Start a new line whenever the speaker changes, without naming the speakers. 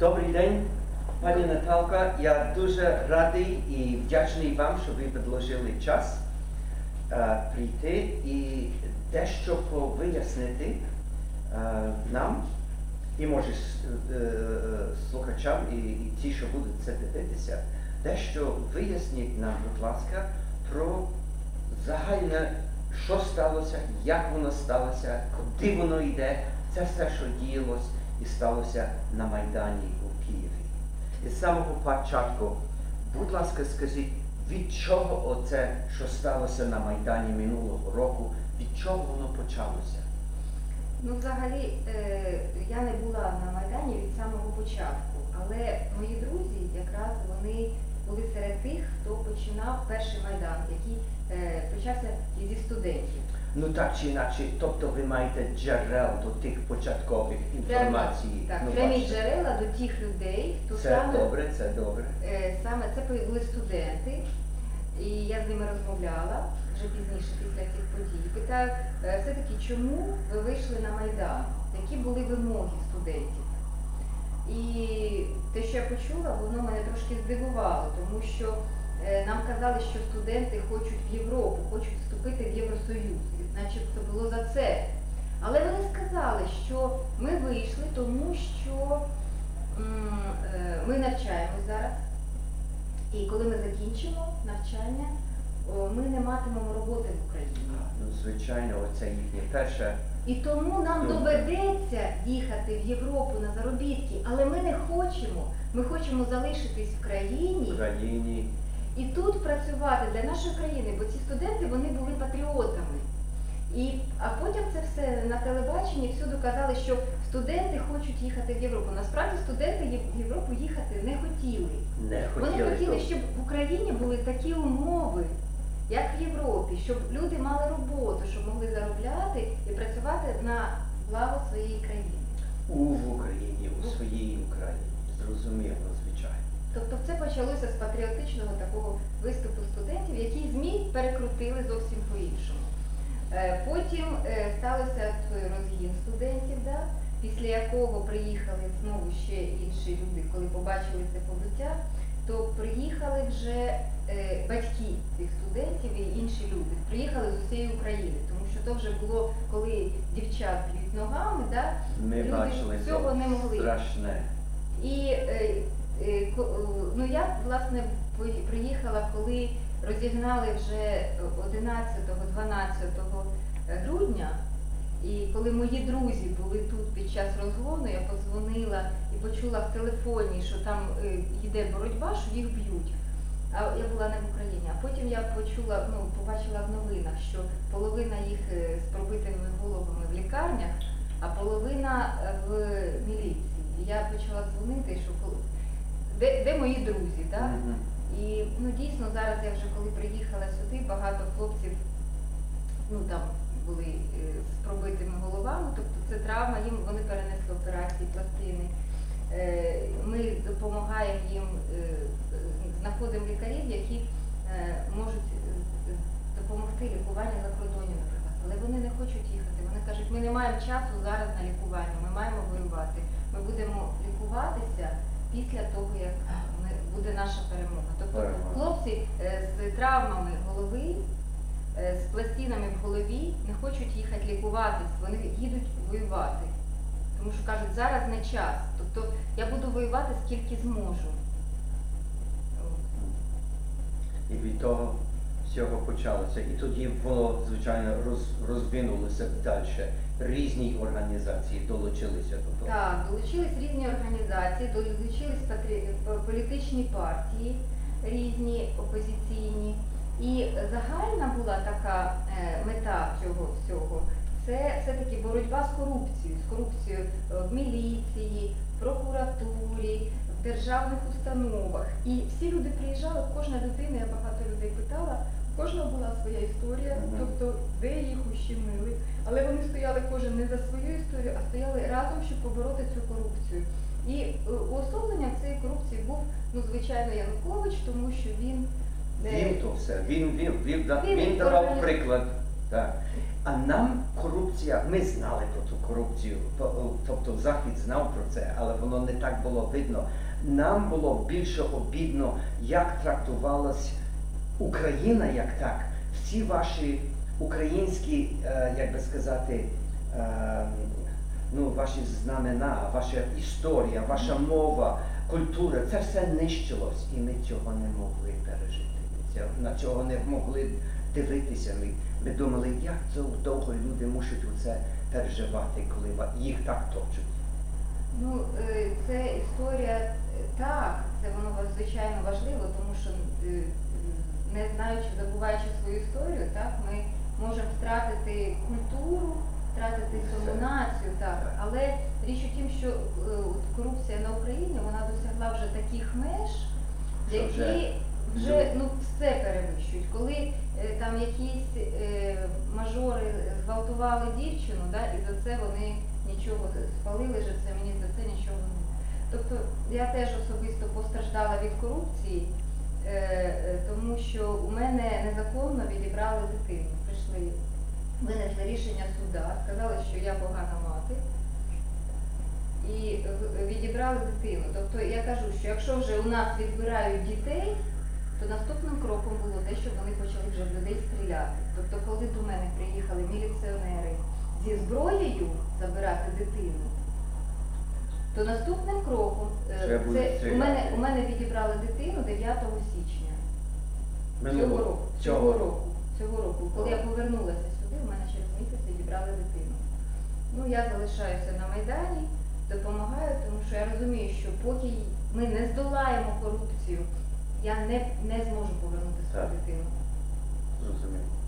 Добрий день, пані Наталка. Я дуже радий і вдячний вам, що ви предложили час е, прийти і дещо повияснити е, нам і може е, слухачам і, і ті, що будуть це дивитися, дещо виясніть нам, будь ласка, про загальне, що сталося, як воно сталося, куди воно йде, це все, що діялось і сталося на Майдані у Києві. І з самого початку, будь ласка, скажіть, від чого оце, що сталося на Майдані минулого року, від чого воно почалося?
Ну, взагалі, е, я не була на Майдані від самого початку, але мої друзі якраз вони були серед тих, хто починав перший Майдан, який е, почався зі студентів.
Ну так чи інакше, тобто ви маєте джерел до тих початкових інформацій.
Так,
ну,
прямі
бачите.
джерела до тих людей, хто
Це
саме,
добре, це добре.
е, саме це були студенти, і я з ними розмовляла вже пізніше після цих подій. Питаю, е, все-таки, чому ви вийшли на Майдан? Які були вимоги студентів? І те, що я почула, воно мене трошки здивувало, тому що нам казали, що студенти хочуть в Європу, хочуть вступити в Євросоюз, значить це було за це. Але вони сказали, що ми вийшли, тому що е, ми навчаємось зараз, і коли ми закінчимо навчання, ми не матимемо роботи в Україні.
Ну, звичайно, це їхнє перше.
І тому нам
Ну.
доведеться їхати в Європу на заробітки, але ми не хочемо. Ми хочемо залишитись в
в
країні
країні.
І тут працювати для нашої країни, бо ці студенти вони були патріотами. І, а потім це все на телебаченні всюди казали, що студенти хочуть їхати в Європу. Насправді студенти в Європу їхати не хотіли.
Не
Вони
хотіли.
хотіли,
то-
щоб в Україні були такі умови, як в Європі, щоб люди мали роботу, щоб могли заробляти і працювати на благо своєї країни.
у в Україні, у своїй Україні. Зрозуміло, звичайно.
Тобто це почалося з патріотичного такого виступу студентів, який ЗМІ перекрутили зовсім по-іншому. Е, Потім е, сталося той розгін студентів, да, після якого приїхали знову ще інші люди, коли побачили це побиття, то приїхали вже е, батьки цих студентів і інші люди. Приїхали з усієї України, тому що то вже було, коли дівчат б'ють ногами, да,
Ми
Люди
бачили
цього не могли.
страшне.
І ну я власне приїхала, коли розігнали вже 11-12 грудня. І коли мої друзі були тут під час розгону, я подзвонила і почула в телефоні, що там е, йде боротьба, що їх б'ють. А я була не в Україні. А потім я почула, ну побачила в новинах, що половина їх е, з пробитими головами в лікарнях, а половина е, в міліції. Я почала дзвонити, що кол- де, де мої друзі, так?
Мгм.
І ну дійсно зараз я вже коли приїхала сюди, багато хлопців ну там були е, з пробитими головами, тобто це травма, їм вони перенесли операції пластини. Е, Ми допомагаємо їм, е, знаходимо лікарів, які можуть допомогти лікуванню за кордоні, наприклад. Але вони не хочуть їхати. Вони кажуть, ми не маємо часу зараз на лікування, ми маємо воювати. Ми будемо лікуватися після того, як ми, буде наша перемога. Тобто хлопці е, з травмами голови, е, з пластинами в голові не хочуть їхати лікуватись, вони їдуть воювати. Тому що кажуть, зараз не час. Тобто я буду воювати скільки зможу.
І від того всього почалося. І тоді воно, звичайно, роз, розвинулося далі. Різні організації долучилися до того.
Так, долучились різні організації, долучились патрі- політичні партії різні опозиційні. І загальна була така е, мета цього всього. Це все-таки боротьба з корупцією, з корупцією е, в міліції, в прокуратурі, в державних установах. І всі люди приїжджали, кожна дитина, я багато людей питала, кожного була своя історія, тобто де їх ущемили. Але вони стояли кожен не за свою історію, а стояли разом, щоб побороти цю корупцію. І е, уособленням цієї корупції був, ну, звичайно, Янукович, тому що він е,
Він то все. Він, він, він,
Він
він давав приклад. Так. А нам корупція, ми знали про ту корупцію, тобто Захід знав про це, але воно не так було видно. Нам було більше обідно, як трактувалась Україна як так. Всі ваші українські, е, як би сказати, е, ну, ваші знамена, ваша історія, ваша мова, культура, це все нищилось, і ми цього не могли пережити. На цього не могли дивитися. Ми, ми думали, як це довго люди мусять це переживати, коли їх так точать.
Ну, е, це історія так, це воно звичайно важливо, тому що не знаючи, забуваючи свою історію, так, ми можемо втратити культуру, втратити
Все.
націю, так. Але річ у тім, що е, корупція на Україні вона досягла вже таких меж, які
вже
вже ну, все перевищують. Коли е, там якісь е, мажори зґвалтували дівчину, да, і за це вони нічого спалили же це, мені за це нічого не. Тобто я теж особисто постраждала від корупції, е, е, тому що у мене незаконно відібрали дитину. Прийшли, винесли рішення суда, сказали, що я погана мати. І відібрали дитину. Тобто я кажу, що якщо вже у нас відбирають дітей, то наступним кроком було те, що вони почали вже в людей стріляти. Тобто, коли до мене приїхали міліціонери зі зброєю забирати дитину, то наступним кроком е, це у мене у мене відібрали дитину 9 січня цього року. Цього року. Цього року. Коли я повернулася сюди, у мене через місяць відібрали дитину. Ну я залишаюся на майдані, допомагаю, тому що я розумію, що поки ми не здолаємо корупцію, я не, не зможу повернути свою дитину.
Зрозуміло.